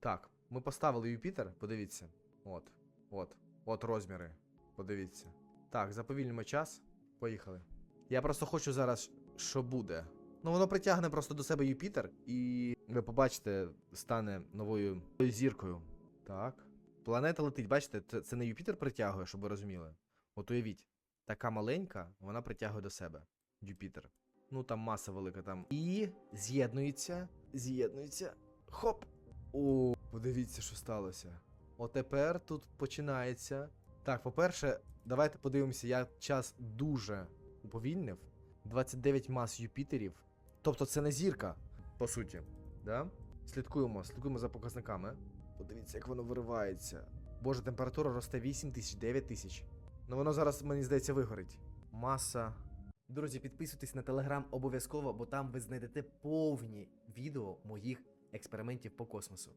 Так, ми поставили Юпітер, подивіться. От, от, от розміри. Подивіться. Так, заповільнимо час. Поїхали. Я просто хочу зараз, що буде. Ну, воно притягне просто до себе Юпітер, і ви побачите, стане новою зіркою. Так. Планета летить, бачите, це, це не Юпітер притягує, щоб ви розуміли. От уявіть, така маленька, вона притягує до себе Юпітер. Ну там маса велика там. І з'єднується. З'єднується. Хоп! О, подивіться, що сталося. Отепер тут починається. Так, по-перше, давайте подивимося, я час дуже уповільнив. 29 мас Юпітерів. Тобто це не зірка, по суті. Да? Слідкуємо, слідкуємо за показниками. Подивіться, як воно виривається. Боже, температура росте 8 тисяч, 9 тисяч. Ну воно зараз, мені здається, вигорить. Маса. Друзі, підписуйтесь на телеграм обов'язково, бо там ви знайдете повні відео моїх експериментів по космосу.